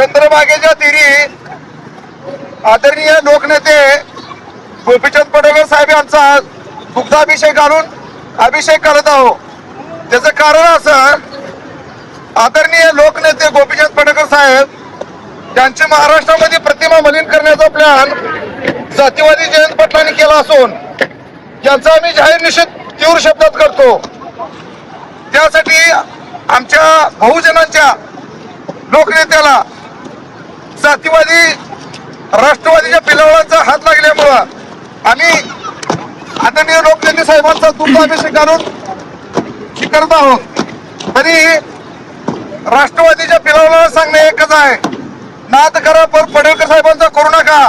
चंद्रभागेच्या तिरी आदरणीय लोकनेते गोपीचंद पडळकर साहेब यांचा दुग्धाभिषेक घालून अभिषेक करत आहोत. त्याचं कारण असं आदरणीय लोकनेते गोपीचंद पडळकर साहेब त्यांची महाराष्ट्रामध्ये प्रतिमा मलिन करण्याचा प्लॅन जातीवादी जयंत पाटलांनी केला असून याचा आम्ही जाहीर निषेध तीव्र शब्दात करतो. त्यासाठी आमच्या बहुजनांच्या लोकनेत्याला जातीवादी राष्ट्रवादीच्या पिलावळांचा हात लागल्यामुळं आम्ही आदरणीय लोकनेते साहेबांचा दुग्धाभिषेक घालून हे आहोत. तरी राष्ट्रवादीच्या पिलावळाला सांगणे एकच आहे. नाद करा पर पडेलकर साहेबांचा करू नका.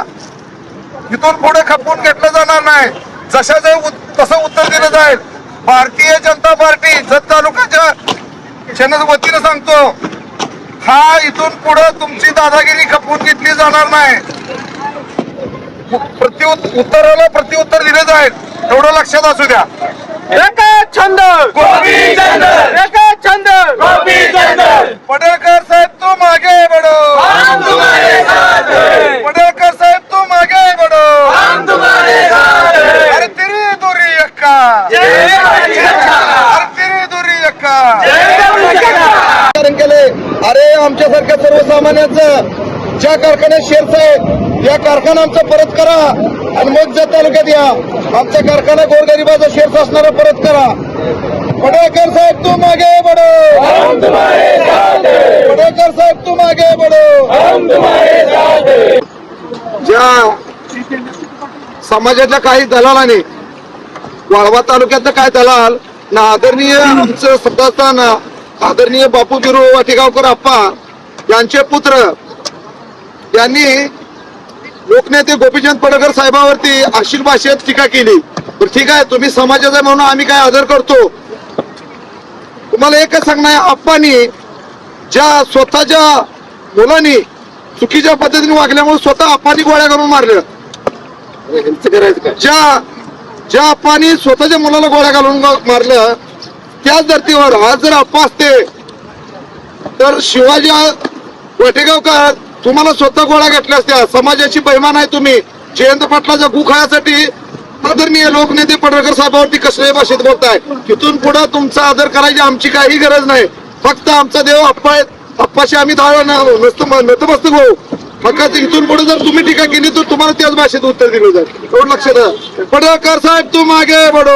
इथून पुढे खपवून घेतलं जाणार नाही. जशा तसं उत्तर दिलं जाईल. भारतीय जनता पार्टी जत तालुक्याच्या सेनेच्या वतीनं सांगतो. हा इथून पुढे तुमची दादागिरी खपवून घेतली जाणार नाही. प्रति उत्तराला प्रत्युत्तर दिले जाईल. एवढं लक्षात असू द्या. एकच छंद. गोपीचंद एकच छंद. गोपीचंद पडेलकर साहेब तू मागे बडो हम तुम्हारे साथ हैं पडेलकर साहेब तू मागे बडो हम तुम्हारे साथ हैं अरे तिरी दुरी अक्का जय गोपीचंद अरे तिरी दुरी अक्का जय गोपीचंद कारण केले अरे आमच्यासारख्या सर्वसामान्यांचं ज्या कारखान्यात शेअर्स आहेत या कारखाना आमचा परत करा आणि मग ज्या तालुक्यात या. आमचा कारखाना गोरगरिबाचा शेअर्स असणारा परत करा. पडेकर साहेब तू मागे बडो पडेकर साहेब तू मागे बडो ज्या समाजाच्या काही दलालाने वाळवा तालुक्यातलं काय दलाल ना आदरणीय आमचं सत्तास्थान आदरणीय बापू बिरू वाटेगावकर आप्पा यांचे पुत्र. यांनी लोकनेते गोपीचंद पडकर साहेबावरती अशील भाषेत टीका केली. तर ठीक आहे तुम्ही समाजाचा म्हणून आम्ही काय आदर करतो. तुम्हाला एकच सांगणं आहे आप्पानी ज्या स्वतःच्या मुलांनी चुकीच्या पद्धतीने वागल्यामुळे स्वतः आप्पानी गोळ्या करून मारलं ज्या ज्या आप्पानी स्वतःच्या मुलाला गोळ्या घालून मारलं त्याच धर्तीवर आज जर अफवा असते तर शिवाजी वटेगावकर तुम्हाला स्वतः गोळ्या घातल्या असत्या. समाजाची बैमान आहे तुम्ही. जयंत पाटलाच्या गुखळ्यासाठी आदरणीय लोकनेते पडळकर साहेबावरती कसल्याही भाषेत बोलताय. तिथून पुढे तुमचा आदर करायची आमची काही गरज नाही. फक्त आमचा देव अप्पा आहे. अप्पाशी आम्ही धावा नतमस्तक होऊ. फक्त इथून पुढे जर तुम्ही टीका केली तर तुम्हाला त्याच भाषेत उत्तर दिलं जाईल. एवढं लक्षात द्या पडळकर साहेब तू मागे बडो